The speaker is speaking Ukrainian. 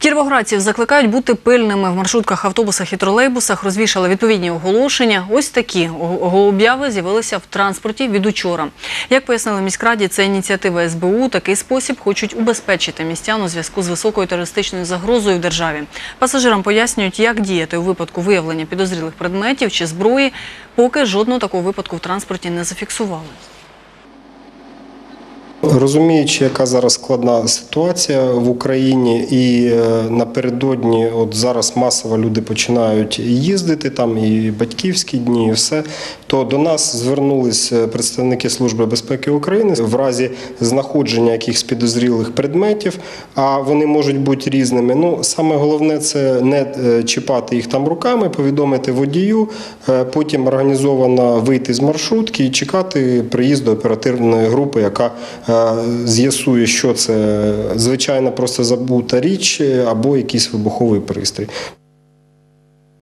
Кіровоградців закликають бути пильними в маршрутках, автобусах і тролейбусах. Розвішали відповідні оголошення. Ось такі обяви з'явилися в транспорті від учора. Як пояснили міськраді, це ініціатива СБУ. Такий спосіб хочуть убезпечити містян у зв'язку з високою терористичною загрозою в державі. Пасажирам пояснюють, як діяти у випадку виявлення підозрілих предметів чи зброї. Поки жодного такого випадку в транспорті не зафіксували. Розуміючи, яка зараз складна ситуація в Україні, і е, напередодні, от зараз масово люди починають їздити, там і батьківські дні, і все, то до нас звернулись е, представники Служби безпеки України в разі знаходження якихось підозрілих предметів, а вони можуть бути різними. Ну саме головне це не е, чіпати їх там руками, повідомити водію, потім організовано вийти з маршрутки і чекати приїзду оперативної групи, яка з'ясує, що це звичайно просто забута річ або якийсь вибуховий пристрій.